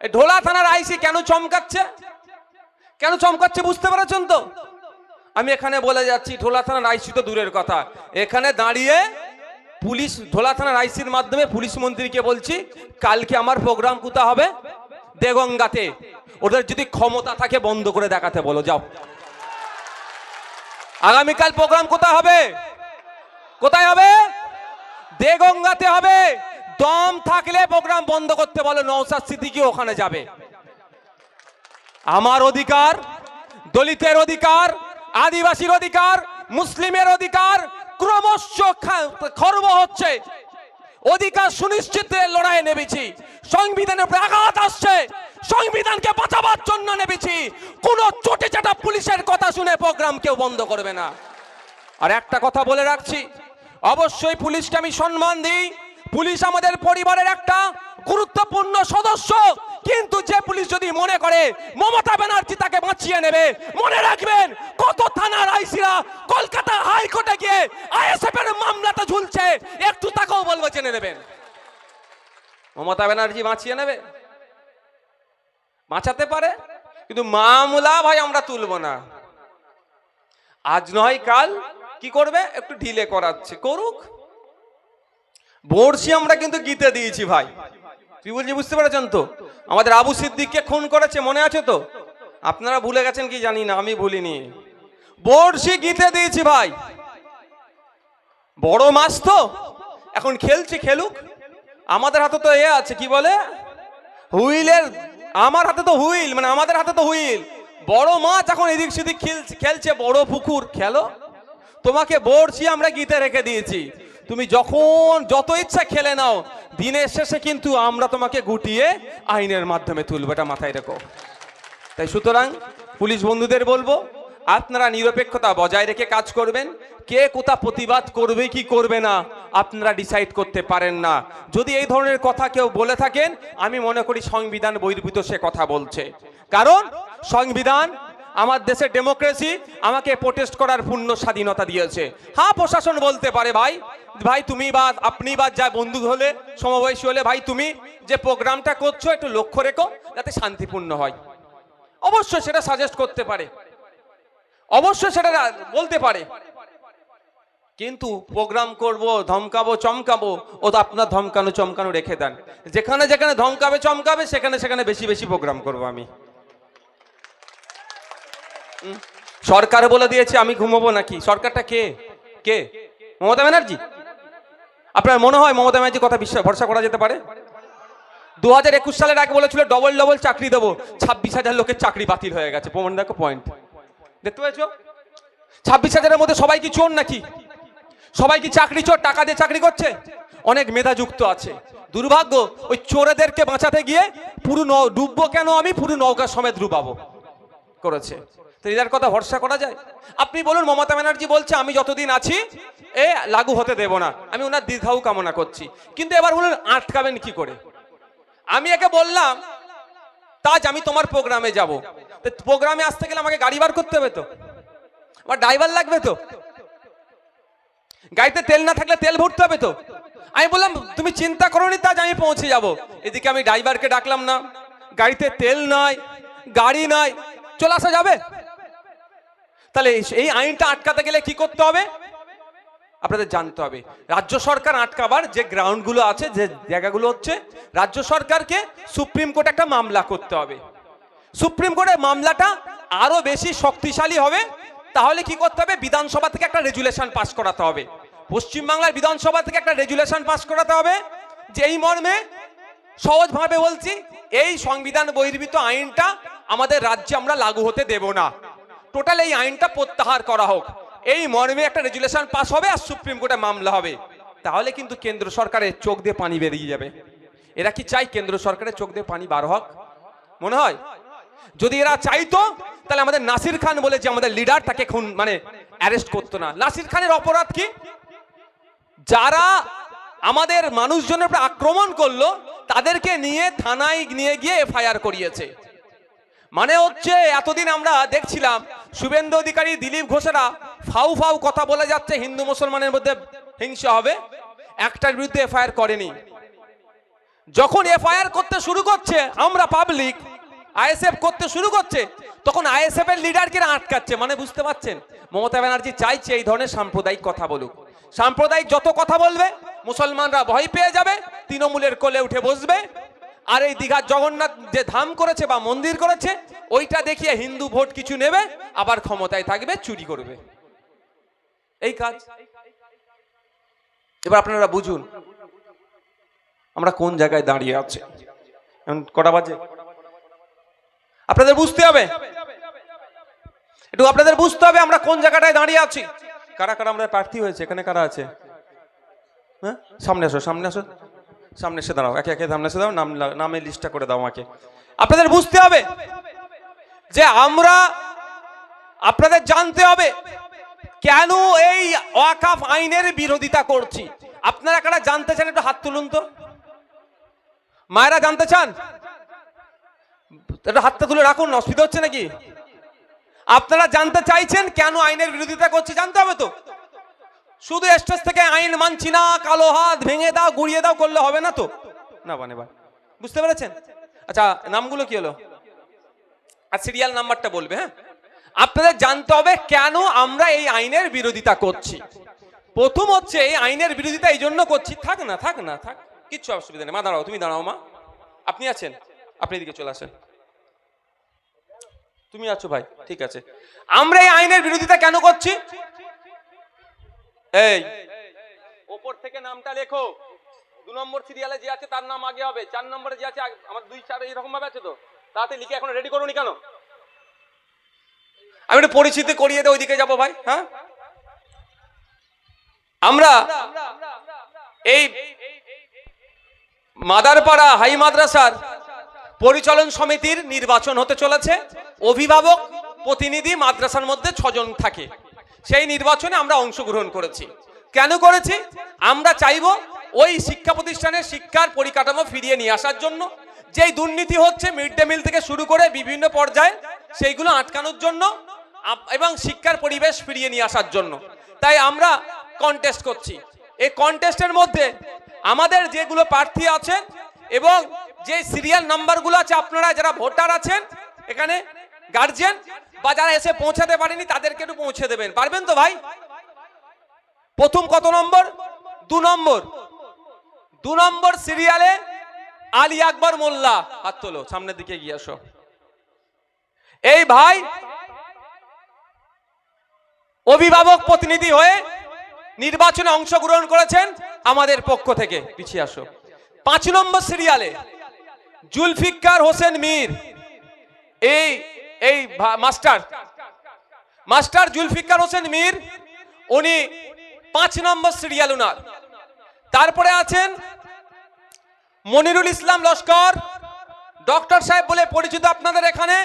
ঢোলা থানার আইসি কেন চমকাচ্ছে? কেন চমকাচ্ছে বুঝতে পেরেছেন তো? আমি এখানে বলে যাচ্ছি ঢোলা থানার আইসি তো দূরের কথা। এখানে দাঁড়িয়ে পুলিশ ঢোলা থানার আইসির মাধ্যমে পুলিশ মন্ত্রীকে বলছি, কালকে আমার প্রোগ্রাম কোথা হবে? দেগঙ্গাতে। ওদের যদি ক্ষমতা থাকে, বন্ধ করে দেখাতে বলো, যাও। আগামীকাল প্রোগ্রাম কোথায় হবে? কোথায় হবে? দেগঙ্গাতে হবে। দম থাকলে প্রোগ্রাম বন্ধ করতে বলো নৌসাদ সিদ্দিকি ওখানে যাবে। আমার অধিকার, দলিতের অধিকার, আদিবাসীর অধিকার, মুসলিমের অধিকার ক্রমশ খর্ব হচ্ছে। অধিকার সুনিশ্চিতের লড়াইয়ে নেমেছি। সংবিধানের উপরে আঘাত আসছে। সংবিধানকে বাঁচাবার জন্য নেমেছি। কোন চোটে চাটা পুলিশের কথা শুনে প্রোগ্রাম কেউ বন্ধ করবে না। আর একটা কথা বলে রাখছি। অবশ্যই পুলিশকে আমি সম্মান দিই। পুলিশ আমাদের পরিবারের একটা গুরুত্বপূর্ণ সদস্য। কিন্তু যে পুলিশ যদি মনে করে, মমতা ব্যানার্জি তাকে বাঁচিয়ে নেবে। মনে রাখবেন, কত থানার আইসিরা কলকাতা হাইকোর্টে গিয়ে আইএসএফ এর মামলাতে ঝুলছে। একটু তাকেও বলব, জেনে নেবেন। মমতা ব্যানার্জি বাঁচিয়ে নেবে? বাঁচাতে পারে? কিন্তু মামলা ভাই আমরা তুলব না। আজ নয়, কাল কি করবে? একটু ঢিলে করাচ্ছে। করুক। বর্ষি আমরা কিন্তু গীতে দিয়েছি ভাই। তুই বলছি বুঝতে পেরেছেন তো? আমাদের আবু সিদ্দিককে খুন করেছে, মনে আছে তো? আপনারা ভুলে গেছেন কি জানি না, আমি ভুলিনি। বর্ষি গীতে দিয়েছি ভাই। বড় মাছ তো? এখন খেলছে, খেলুক। আমাদের হাতে তো এ আছে, কি বলে? হুইলের, আমার হাতে তো হুইল মানে আমাদের হাতে তো হুইল। বড় মাছ এখন এদিক সেদিক খেলছে খেলছে, বড় পুকুর, খেলো। তোমাকে বড়ছি আমরা গীতে রেখে দিয়েছি। তুমি যখন যত ইচ্ছা খেলে নাও, দিনের শেষে কিন্তু আমরা তোমাকে গুটিয়ে আইনের মাধ্যমে তুলবো, এটা মাথায় রেখো। তাই সুতরাং পুলিশ বন্ধুদের বলব, আপনারা নিরপেক্ষতা বজায় রেখে কাজ করবেন। কে কোথা প্রতিবাদ করবে, কি করবে না, আপনারা ডিসাইড করতে পারেন না। যদি এই ধরনের কথা কেউ বলে থাকেন, আমি মনে করি সংবিধান বহির্ভূত সে কথা বলছে। কারণ সংবিধান আমার দেশের ডেমোক্রেসি আমাকে প্রোটেস্ট করার পূর্ণ স্বাধীনতা দিয়েছে। হ্যাঁ প্রশাসন বলতে পারে ভাই ভাই, তুমি বা আপনি বা যা বন্ধু হলে, সমবয়সী হলে, ভাই, তুমি যে প্রোগ্রামটা করছ, একটু লক্ষ্য রেখো, যাতে শান্তিপূর্ণ হয়। অবশ্যই সেটা সাজেস্ট করতে পারে। অবশ্যই সেটা বলতে পারে। কিন্তু প্রোগ্রাম করব, ধমকাবো, চমকাবো, ও তো আপনার ধমকানো, চমকানো রেখে দেন। যেখানে যেখানে ধমকাবে, চমকাবে, সেখানে সেখানে বেশি বেশি প্রোগ্রাম করব আমি। সরকার বলে দিয়েছে, আমি ঘুমাবো নাকি? সরকারটা কে? কে? মমতা ব্যানার্জি? আপনার মনে হয় মমতা ব্যানার্জি কথা বিশ্বাস ভরসা করা যেতে পারে? দু হাজার একুশ সালের আগে বলেছিল ডবল ডবল চাকরি দেবো। ছাব্বিশ হাজার লোকের চাকরি বাতিল হয়ে গেছে। প্রমাণ দেখো পয়েন্ট দেখতে পেয়েছ? ছাব্বিশ হাজারের মধ্যে সবাই কি চোর নাকি? সবাই কি চাকরি চোর? টাকা দিয়ে চাকরি করছে? অনেক মেধাযুক্ত আছে। দুর্ভাগ্য, ওই চোরেদেরকে বাঁচাতে গিয়ে পুরো ডুববো কেন আমি? পুরো নৌকা সমেত ডুবাবো। করেছে। তো কথা ভরসা করা যায়? আপনি বলুন, মমতা ব্যানার্জি বলছে, আমি যতদিন আছি, এ লাগু হতে দেব না। আমি ওনার দীর্ঘায়ু কামনা করছি। কিন্তু এবার বলুন, আটকাবেন কি করে? আমি একে বললাম, তাজ, আমি তোমার প্রোগ্রামে যাব। প্রোগ্রামে আসতে গেলে আমাকে গাড়ি বার করতে হবে তো? আমার ড্রাইভার লাগবে তো? গাড়িতে তেল না থাকলে তেল ভরতে হবে তো? আমি বললাম, তুমি চিন্তা করো নি তাজ, আমি পৌঁছে যাব। এদিকে আমি ড্রাইভারকে ডাকলাম না। গাড়িতে তেল নাই, গাড়ি নাই। চলে আসা যাবে? তাহলে এই- আইনটা আটকাতে গেলে কি করতে হবে? আপনাদের জানতে হবে। রাজ্য সরকার আটকাবার যে গ্রাউন্ডগুলো আছে, যে জায়গাগুলো হচ্ছে, রাজ্য সরকারকে সুপ্রিম কোর্টে একটা মামলা করতে হবে। সুপ্রিম কোর্টের মামলাটা আরও বেশি শক্তিশালী হবে, তাহলে কি করতে হবে? বিধানসভা থেকে একটা রেজুলেশন পাস করাতে হবে। পশ্চিমবাংলার বিধানসভা থেকে একটা রেজুলেশন পাস করাতে হবে যে এই মর্মে সহজভাবে বলছি, এই সংবিধান বহির্ভূত আইনটা আমাদের রাজ্যে আমরা লাগু হতে দেব না। টোটাল এই আইনটা প্রত্যাহার করা হোক। এই মর্মে একটা রেজুলেশন পাস হবে আর সুপ্রিম কোর্টে মামলা হবে। তাহলে কিন্তু কেন্দ্র সরকারের চোখ দিয়ে পানি বেরিয়ে যাবে। এরা কি চাই কেন্দ্র সরকারের চোখ দিয়ে পানি বার হোক? মনে হয়? যদি এরা চাইতো, তাহলে আমাদের নাসির খান বলে যে আমাদের লিডার তাকে খুন মানে অ্যারেস্ট করতো না। নাসির খানের অপরাধ কি? যারা আমাদের মানুষজনের উপরে আক্রমণ করল, তাদেরকে নিয়ে থানায় নিয়ে গিয়ে এফআইআর করিয়েছে। মানে হচ্ছে এতদিন আমরা দেখছিলাম শুভেন্দু অধিকারী, দিলীপ ঘোষেরা ফাউ ফাউ কথা বলে যাচ্ছে, হিন্দু মুসলমানের মধ্যে হিংসা হবে। একটার বিরুদ্ধে এফআইআর করেনি। যখন এফআইআর করতে শুরু করছে, আমরা পাবলিক আইএসএফ করতে শুরু করছে, তখন আইএসএফ এর লিডারকে আটকাচ্ছে মানে বুঝতে পারছেন? মমতা ব্যানার্জি চাইছে এই ধরনের সাম্প্রদায়িক কথা বলুক। সাম্প্রদায়িক যত কথা বলবে, মুসলমানরা ভয় পেয়ে যাবে, তৃণমূলের কোলে উঠে বসবে আর এই দীঘার জগন্নাথ যে ধাম করেছে বা মন্দির করেছে, ওইটা দেখিয়ে হিন্দু ভোট কিছু নেবে, আবার ক্ষমতায় থাকবে, চুরি করবে। এই কাজ। এবার আপনারা বুঝুন, আমরা কোন জায়গায় দাঁড়িয়ে আছি? কটা বাজে? আপনাদের বুঝতে হবে। একটু আপনাদের বুঝতে হবে আমরা কোন জায়গাটায় দাঁড়িয়ে আছি। কারা কারা আমাদের প্রার্থী হয়েছে? এখানে কারা আছে? হ্যাঁ? সামনে আসো সামনে আসো। সামনে এসে দাঁড়াও, একে একে সামনে এসে দাও নাম নামের লিস্টটা করে দাও আমাকে। আপনাদের বুঝতে হবে যে আমরা আপনাদের জানতে হবে কেন এই ওয়াকাফ আইনের বিরোধিতা করছি। আপনারা কারা জানতে চান একটু হাত তুলুন তো। মায়েরা জানতে চান? একটু হাতটা তুলে রাখুন অসুবিধা হচ্ছে নাকি? আপনারা জানতে চাইছেন কেন আইনের বিরোধিতা করছে, জানতে হবে তো। শুধু স্টেজ থেকে আইন মানছি না, কালো হাত ভেঙে দাও, গুড়িয়ে দাও, করলে হবে না তো? না, বানে ভাই বুঝতে পেরেছেন? আচ্ছা নামগুলো কি হলো? আর সিরিয়াল নাম্বারটা বলবে হ্যাঁ? আপনাদের জানতে হবে কেন আমরা এই আইনের বিরোধিতা করছি। প্রথম হচ্ছে এই আইনের বিরোধিতা এই জন্য করছি। থাক না থাক না, থাক। কিচ্ছু অসুবিধা নেই। মা, দাঁড়াও, তুমি দাঁড়াও, মা। আপনি আছেন? আপনি এদিকে চলে আসেন। তুমি আছো, ভাই। ঠিক আছে। আমরা এই আইনের বিরোধিতা কেন করছি? এই ওপর থেকে নামটা লেখো। দু নম্বর সিরিয়ালে যে আছে তার নাম আগে হবে। চার নম্বরে যে আছে আমার দুই চার এরকম ভাবে আছে তো? তাতে লিখে এখন রেডি করুনি কেন? আমি একটু পরিচিতি করিয়ে দিয়ে ওইদিকে যাব ভাই হ্যাঁ? আমরা এই মাদারপাড়া হাই মাদ্রাসার পরিচালন সমিতির নির্বাচন হতে চলেছে। অভিভাবক প্রতিনিধি মাদ্রাসার মধ্যে ছজন থাকে। সেই নির্বাচনে আমরা অংশগ্রহণ করেছি। কেন করেছি? আমরা চাইব ওই শিক্ষা প্রতিষ্ঠানের শিক্ষার পরিকাঠামো ফিরিয়ে নিয়ে আসার জন্য। যেই দুর্নীতি হচ্ছে মিড ডে মিল থেকে শুরু করে বিভিন্ন পর্যায়ে, সেইগুলো আটকানোর জন্য এবং শিক্ষার পরিবেশ ফিরিয়ে নিয়ে আসার জন্য। তাই আমরা কন্টেস্ট করছি। এই কন্টেস্টের মধ্যে আমাদের যেগুলো প্রার্থী আছে এবং যে সিরিয়াল নাম্বারগুলো আছে, আপনারা যারা ভোটার আছেন, এখানে গার্জিয়ান বা যারা এসে পৌঁছাতে পারেনি, তাদেরকে একটু পৌঁছে দেবেন। পারবেন তো ভাই? প্রথম কত নম্বর? দু নম্বর। দু নম্বর সিরিয়ালে আলী আকবর মোল্লা। হাত তোলো, সামনের দিকে গিয়ে আসো। এই ভাই অভিভাবক প্রতিনিধি হয়ে নির্বাচনে অংশগ্রহণ করেছেন আমাদের পক্ষ থেকে। পিছিয়ে আসো। পাঁচ নম্বর সিরিয়ালে জুলফিকার হোসেন মীর। এই এই মাস্টার মাস্টার জুলফিকার হোসেন মীর, উনি পাঁচ নম্বর সিরিয়াল উনার। তারপরে আছেন মনিরুল ইসলাম লস্কর। ডক্টর সাহেব বলে পরিচিত আপনাদের এখানে।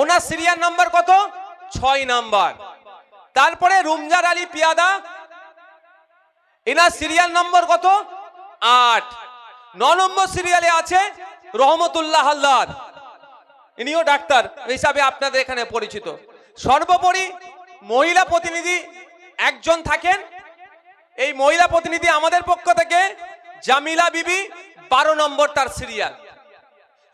ওনার সিরিয়াল নাম্বার কত? ছয় নাম্বার। তারপরে রুমজার আলী পিয়াদা। এনার সিরিয়াল নম্বর কত? আট। ন নম্বর সিরিয়ালে আছে রহমতুল্লাহ হালদার। ইনিও ডাক্তার হিসাবে আপনাদের এখানে পরিচিত। সর্বোপরি মহিলা প্রতিনিধি একজন থাকেন। এই মহিলা প্রতিনিধি আমাদের পক্ষ থেকে জামিলা বিবি, বারো নম্বর তার সিরিয়াল।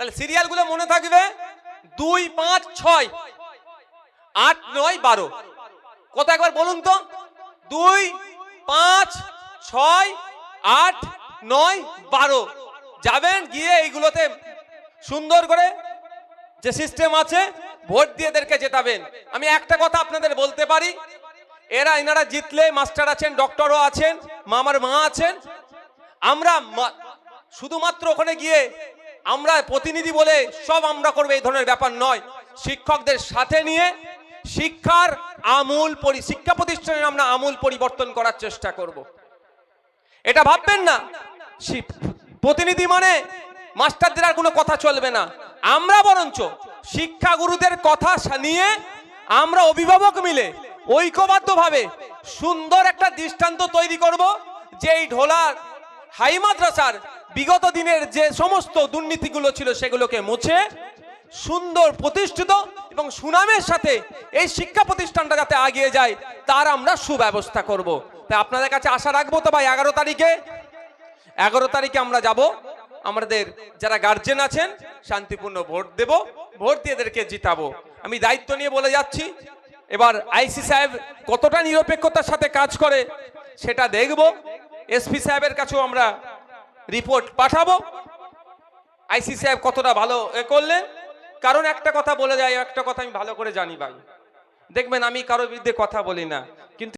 তাহলে সিরিয়ালগুলো মনে থাকবে দুই, পাঁচ, ছয়, আট, নয়, বারো। কত একবার বলুন তো। দুই, পাঁচ, ছয়, আট, নয়, বারো। যাবেন গিয়ে এইগুলোতে সুন্দর করে যে সিস্টেম আছে, ভোট দিয়ে এদেরকে জেতাবেন। আমি একটা কথা আপনাদের বলতে পারি, এরা এনারা জিতলে মাস্টার আছেন ডক্টরও আছেন, মামার মা আছেন। আমরা শুধুমাত্র ওখানে গিয়ে আমরা প্রতিনিধি বলে সব আমরা করব, এই ধরনের ব্যাপার নয়। শিক্ষকদের সাথে নিয়ে শিক্ষার আমূল পরি, শিক্ষা প্রতিষ্ঠানের আমরা আমূল পরিবর্তন করার চেষ্টা করব। এটা ভাববেন না? প্রতিনিধি মানে মাস্টারদের আর কোনো কথা চলবে না। আমরা বরঞ্চ শিক্ষাগুরুদের কথা নিয়ে আমরা অভিভাবক মিলে ঐক্যবদ্ধভাবে সুন্দর একটা দৃষ্টান্ত তৈরি করব যে এই ঢোলার হাই মাদ্রাসার বিগত দিনের যে সমস্ত দুর্নীতিগুলো ছিল সেগুলোকে মুছে সুন্দর প্রতিষ্ঠিত এবং সুনামের সাথে এই শিক্ষা প্রতিষ্ঠানটা যাতে আগিয়ে যায়, তার আমরা সুব্যবস্থা করব। তাই আপনাদের কাছে আশা রাখব তো ভাই, এগারো তারিখে এগারো তারিখে আমরা যাব। আমাদের যারা গার্জেন আছেন, শান্তিপূর্ণ ভোট দেব, ভোট দিয়ে এদেরকে জিতাবো। আমি দায়িত্ব নিয়ে বলে যাচ্ছি, এবার আইসি সাহেব কতটা নিরপেক্ষতার সাথে কাজ করে সেটা দেখব। এসপি সাহেবের কাছেও আমরা রিপোর্ট পাঠাবো। আইসি সাহেব কতটা ভালো এ করলেন। কারণ একটা কথা বলে যায়, একটা কথা আমি ভালো করে জানি ভাই। দেখবেন আমি কারোর বিরুদ্ধে কথা বলি না। কিন্তু